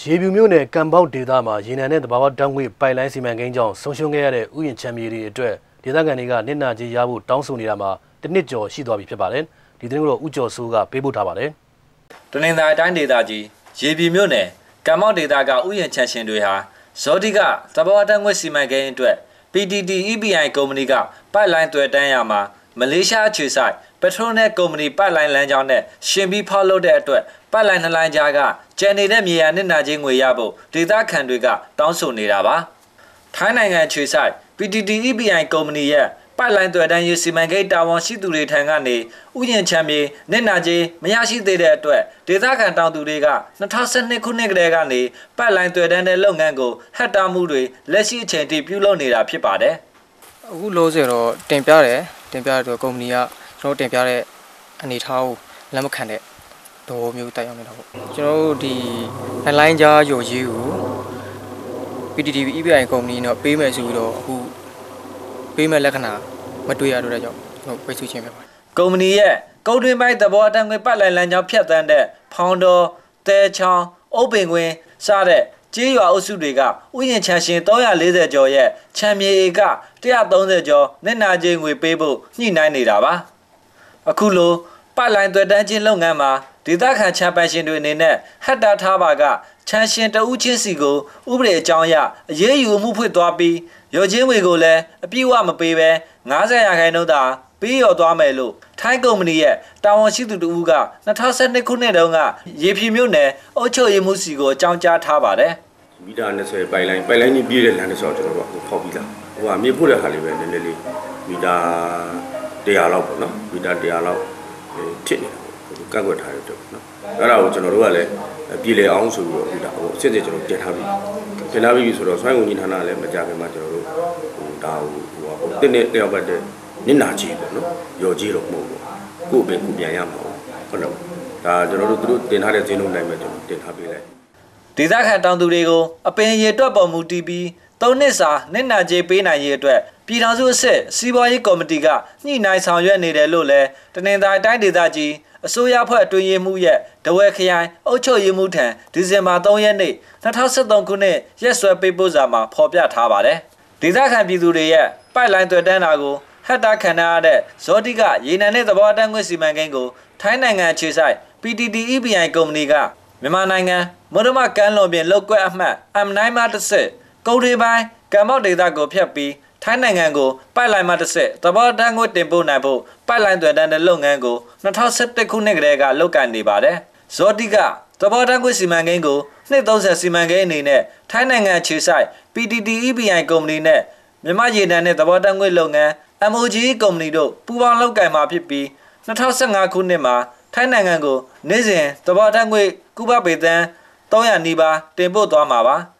ရေပြူမြို့နယ်ကံပေါက်ဒေသမှာရေနံနဲ့တဘာဝတောင်းငွေပိုက်လိုင်းစီမံကိန်းကြောင့်ဆုံးရှုံးခဲ့ရတဲ့ဥယျာဉ်ချမ်းမြေတွေအတွက်ဒေသခံတွေကနစ်နာကြေးရဖို့တောင်းဆိုနေတာမှာတစ်နှစ်ကျော်ရှိသွားပြီဖြစ်ပါတယ်။ဒီသတင်းကိုတော့ဥကျော်စိုးကပေးပို့ထားပါတယ်တနင်္သာရီတိုင်းဒေသကြီးရေပြည်မြို့နယ်ကမ္မောက်ဒေသကဥယျာဉ်ချမ်းရှင်တွေဟာဇောတိကသဘောတန်းငွေစီမံကိန်းအတွက် PTT EPI ကုမ္ပဏီကပိုက်လိုင်းတွေ့တန်းရမှာမလေးရှားအခြေစိုက် ပက်ထရိုနယ်ကုမ္ပဏီပိုက်လိုင်းလမ်းကြောင်းနဲ့ရှင်ပြီးဖောက်လုပ်တဲ့အတွက်ပိုက်လိုင်းနှစ်လိုင်းကြားကကျန်နေတဲ့မြေယာနစ်နာခြင်းငွေရဖို့ဒေသခံတွေကတောင်းဆိုနေတာပါထိုင်းနိုင်ငံခြေဆိုင် PTT EPI ကုမ္ပဏီရဲ့ပိုက်လိုင်းတွေ့တန်းရေးစီမံကိန်းတာဝန်ရှိသူတွေထံကနေဥယျာဉ်ချမ်းမြေနစ်နာခြင်းမရရှိသေးတဲ့အတွက်ဒေသခံတောင်သူတွေက2012ခုနှစ်ကတည်းကနေပိုက်လိုင်းတွေ့တန်းတဲ့လုပ်ငန်းကိုဟက်တာမှုတွေလက်ရှိအချိန်ထိပြုလုပ်နေတာဖြစ်ပါတယ်အခုလို့ဆိုတော့တင်ပြတယ်တင်ပြတဲ့အတွက်ကုမ္ပဏီက ကျွန်တော်တို့တင်ပြတဲ့အနေထားကိုလက်မခံတဲ့သဘောမျိုးတိုက်ရောက်နေတာပေါ့ကျွန်တော်တို့ဒီ online ကြားရော်ရေးကို PTTV EPI ကုမ္ပဏီတော့ပေးမယ်ဆိုပြီးတော့အခုပေးမဲ့လက္ခဏာမတွေ့ရတော့တဲ့ကြောင့်ကျွန်တော်ပိတ်ဆို့ခြင်းပဲပါကုမ္ပဏီရဲ့ကုန်တွင်ပိုင်းသဘောအတန်းငွေပတ်လိုင်းလမ်းကြောင်းဖြတ်တန်းတဲ့ဖောင်တော်တဲချောင်းအုပ်ပင်ကွင်းစတဲ့ကြေးရွာအုပ်စုတွေကဥယျာဉ်ချမ်းရှင်340ကျော်ရဲ့ချမ်းမြေဧက130ကျော်နစ်နာကြေးငွေပေးဖို့ညှိနှိုင်းနေတာပါ အခုလိုပတ်လိုင်းသွယ်တန်းချင်းလုပ်ငန်းမှာဒေသခံချမ်းပန်ရှင်တွေအနေနဲ့ဟက်တာထားပါကချမ်းရှင်တဦးချင်းစီကိုဥပဒေအကြောင်းအရအရေးယူမှုဖွင့်သွားပြီးရော်ချင်းဝေကိုလည်းအပြည့်အဝမပေးဘဲ90ရာခိုင်နှုန်းသာပေးရော်သွားမယ်လို့ထိုင်းကုမ္ပဏီရဲ့တာဝန်ရှိသူတဦးက2012ခုနှစ်တုန်းကရေဖြူမြို့နယ်အုပ်ချုပ်ရေးမှုစီကိုအကြောင်းကြားထားပါတယ်မီတာ20ပိုင်လိုင်းပိုင်လိုင်းကြီးပြည့်တဲ့လမ်းတစ်လျှောက်ကျွန်တော်တို့ကဖောက်ပြီးလာဟိုကမြေဖို့တဲ့ခါလေးပဲနည်းနည်းလေးမီတာ 100လောက်ပေါ့နော်မီတာ100လောက်ဖြစ်နေတာပေါ့ကန့်ကွက်ထားတဲ့တော့နော်အဲ့ဒါကိုကျွန်တော်တို့ကလည်းပြည်လေအောင်ဆိုပြီးတော့ဟိုဒါဟိုအစစ်စစ်ကျွန်တော်တင်ထားပြီးတင်ထားပြီးဆိုတော့ဆွမ်းကုန်ကြီးဌာနလည်းမကြခင်မှာကျွန်တော်တို့ဟိုဒါဟိုဟိုဟိုတင်းနဲ့တယောက်ပတ်တဲ့နစ်နာကြီးပေါ့နော်ရော်ကြီးတော့မဟုတ်ဘူးကိုယ့်ပဲကိုပြန်ရမှာဟုတ်တယ်ဒါကျွန်တော်တို့သူတို့တင်ထားတဲ့ဈေးနှုန်းတိုင်းပဲကျွန်တော်တင်ထားပေးလိုက်ဒေသခံတောင်သူတွေကိုအပင်ရေတွက်ပေါ်မူတည်ပြီး၃နှစ်စာနစ်နာကြေးပေးနိုင်ရေးအတွက် ပြည်ထောင်စုအဆင့်စီးပွားရေးကော်မတီကညှိနှိုင်းဆောင်ရွက်နေတယ်လို့လည်းတနင်္သာရီတိုင်းဒေသကြီးအစိုးရဖွဲ့အတွင်းရေးမှူးရဲ့ဒဝဲခရိုင်အုပ်ချုပ်ရေးမှူးထံဒီဇင်ဘာ3ရက်နေ့2023ခုနှစ်ရက်စွဲပေးပို့စာမှာဖော်ပြထားပါတယ်။ဒေသခံပြည်သူတွေရဲ့ပိုက်လိုင်းတွေ့တန်းတာကိုဟက်တာခန္ဓာရတဲ့ဇောတိကရေနံနဲ့သဘောတန်းငွေစီမံကိန်းကိုထိုင်းနိုင်ငံခြေဆိုင် PTT EPI ကုမ္ပဏီကမြန်မာနိုင်ငံမုဒ္ဓမကမ်းလွန်ပြင်လောက်ကွက်အမှတ် M9 မှာတစ်စစ်ကုန်တွေပိုင်းကမ္ဘောဒေသကိုဖျက်ပြီး ထိုင်းနိုင်ငံကိုပိုက်လိုင်းမှာတစ်စစ်သဘောတန်းငွေတင်ပို့နိုင်ဖို့ပိုက်လိုင်းတွေတန်းတဲ့လုပ်ငန်းကို2017ခုနှစ်ကတည်းကလုပ်ကိုင်နေပါတယ်။ဇောတိကသဘောတန်းငွေစီမံကိန်းကိုနှစ်30စီမံကိန်းအနေနဲ့ထိုင်းနိုင်ငံခြေဆိုင် PTT EPI ကုမ္ပဏီနဲ့မြန်မာရေနံနဲ့သဘောတန်းငွေလုပ်ငန်း MOG ကုမ္ပဏီတို့ပူးပေါင်းလုပ်ကိုင်မှာဖြစ်ပြီး2015ခုနှစ်မှာထိုင်းနိုင်ငံကိုနေ့စဉ်သဘောတန်းငွေကုဘပေတန်း300နီးပါးတင်ပို့သွားမှာပါ။